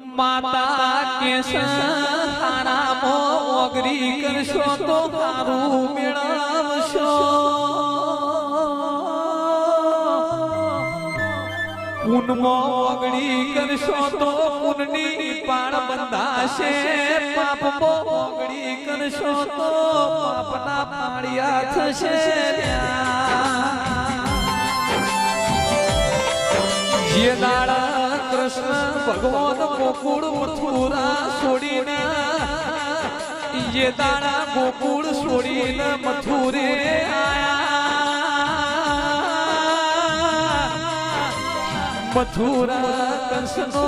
માતા કે સારામો ઓગરી કરશો તો હારું મેળવશો. પૂનમો ઓગણી કરશો તો પુનની પાળ બંધાશે. પાપમો ઓગણી કરશો તો પાપના પાળિયા થશે જે દાડા કૃષ્ણ ભગવાન ગોકુળ મથુરા છોડીને યે દાડા ગોકુળ છોડીને મથુરે આયા. મથુરા કૃષ્ણનો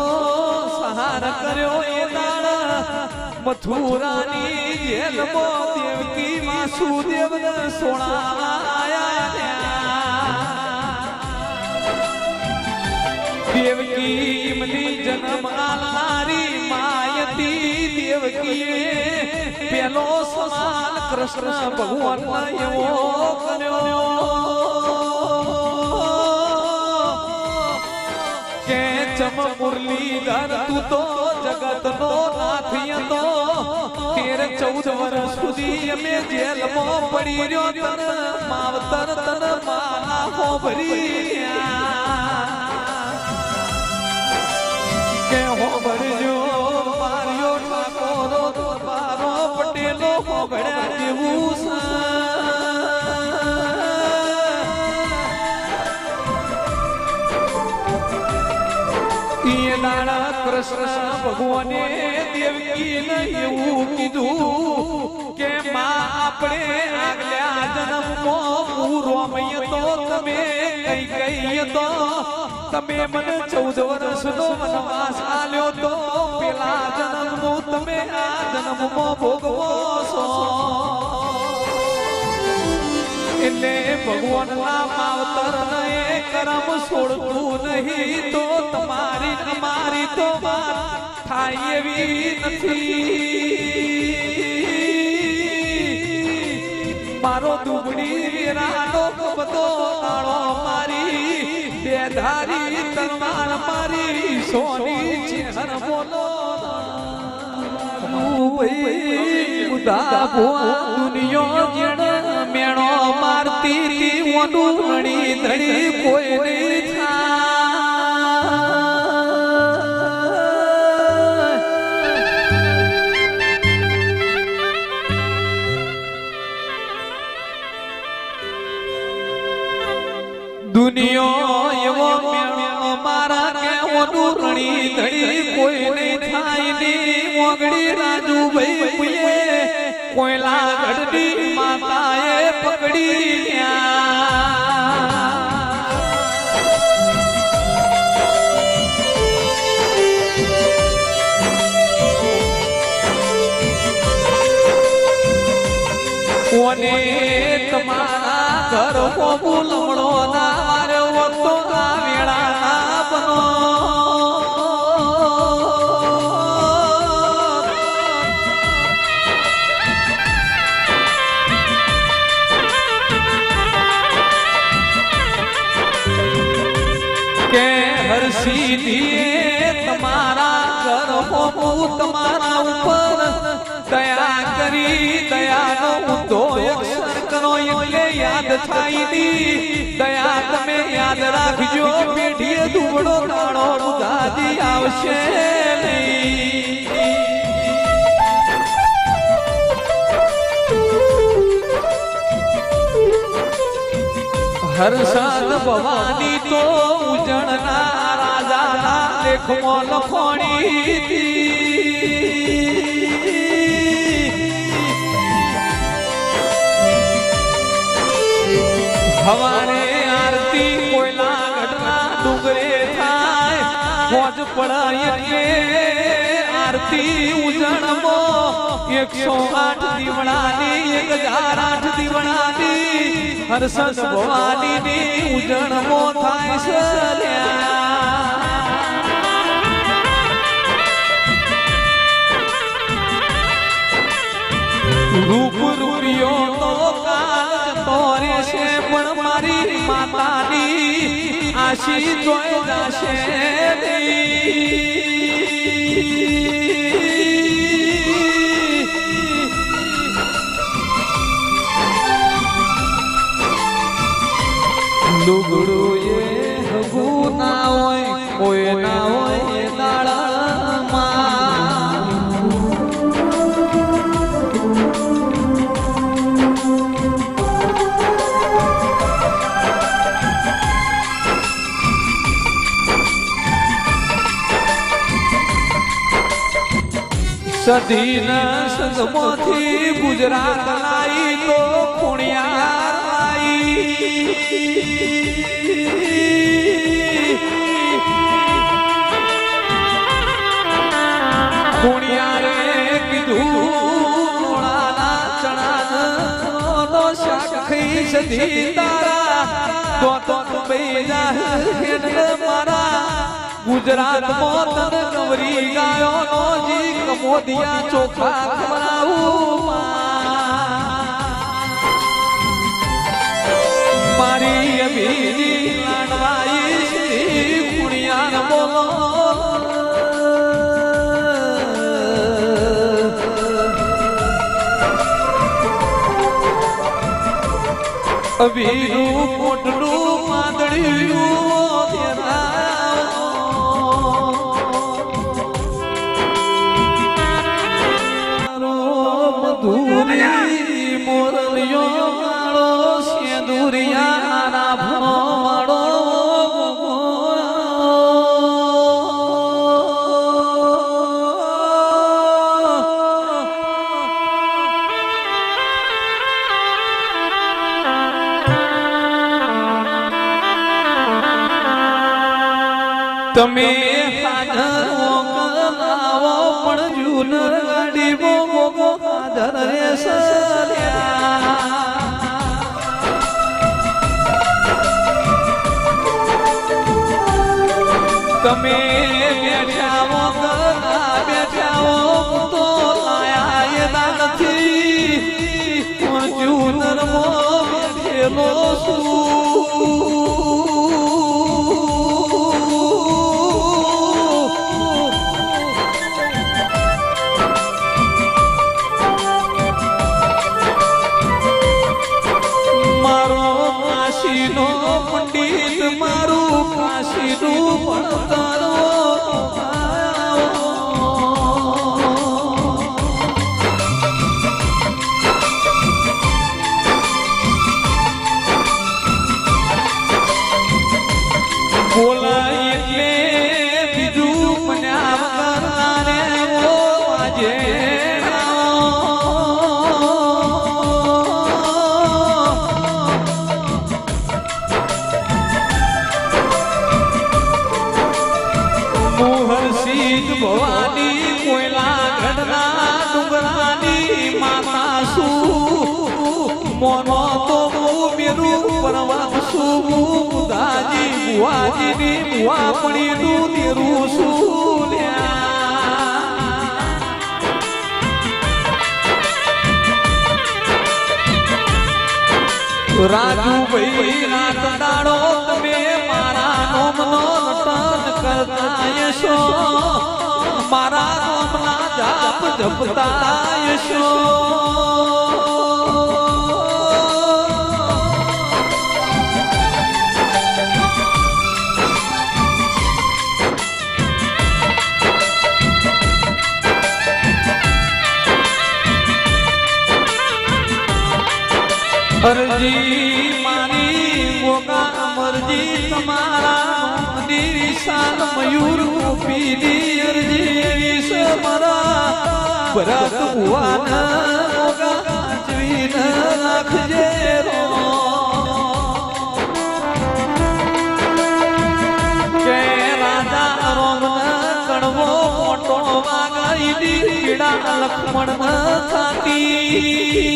સહાર કર્યો એ દાડા મથુરાની જેલમાં દેવકી વાસુદેવને સોળાયા દેવકી ઇમની જન્મ આલારી માયતી દેવકી પેલો સવાલ કૃષ્ણ ભગવાન એવો કર્યો. કે ચમ મુરલીધર તું તો જગતનો નાથિય તો. તેર ચૌદ વર્ષ સુધી અમે જેલમાં પડી રહ્યો તન. માવતર તન માના હોભરી કે હોભળ્યા જેવું એ કૃષ્ણ ભગવાને એવું કીધું કે માં આપણે આગલા જન્મમાં પૂર્વમય તો તમે કઈ તો તમે મને ચૌદ વર્ષનો વનવાસ આલ્યો તો પેલા જન્મનું તમે આ જન્મમાં ભોગવો એટલે ભગવાનના માવતર ને કરમ છોડતું નહીં તો તમારી તમારી તો થાય એવી નથી. મારો દુબડી વેરાનો બધો તાળો મારી, બે ધારી તલવાર મારી, સોની ચેહર બોલો ઉદા દુનિયો જણ મેણો મારતી તી વનુ રણી ધડી કોઈ નહીં એવો મારા કે ઓનું કોઈ નહીં થાયની ઓગડી રાજુ ભાઈ પુએ કોયલા ગઢડી માતાએ પકડી. કોને તમારા ઘર બોલમણો કે હરસીધીએ તમારા કરો હોવું તમારા ઉપર દયા કરી દયાનો તો અક્ષર કરો એટલે યાદ થાય દી. દયા તમે યાદ રાખજો, પેઢીએ દુબળો કાળો દાદી આવશે નહીં. હરસાદ ભવાની તો ઉજળના રાજાના લેખમાં લખોણી હવારે આરતી કોયલા ગઢના ડુંગરે થાય મોજ પડાય એટલે આરતી એકસો આઠ દીવડાની, એક હજાર આઠ દીવડાની હરસદ ભવાની ની ઉજળમો થાય છે. રૂપ રૂપિયો તો કાલ તોરે છે, પણ મારી માતાની આશી જોઈ જશે ડુગડું એ ના હોય કોઈ હોય દાડામાં સદીના સંગમાંથી ગુજરાત લાઈ તો પુણ્યા સદી તારા તો તો મારા ગુજરાતમાં તને ગવરી ગાયોનો જી કમોદિયા ચોખા ખવડાવું. મારી અભીની લાડવાઈ શ્રી પુણ્યાન બોલો. અભીનું પોટલું પાંદડિયું તમે હાજરો પણ જૂન ગાડી રે સર્યા તમે દાજી બુવાજીની બુવા પડી નું દેરું શું રાજુભાઈ રાજુ ભાઈ રાત તમે મારા નોમનો નટન કરતા યશો મારા નોમના જાપ જપતા યશો અરજી મારી મોગા અમરજી, તમારા નિશાન મયુર ગોપીની અરજી મારા ભરત ભુવાન મોગા આચવીન રાખજે રો પીડા લક્ષ્મણ થાતી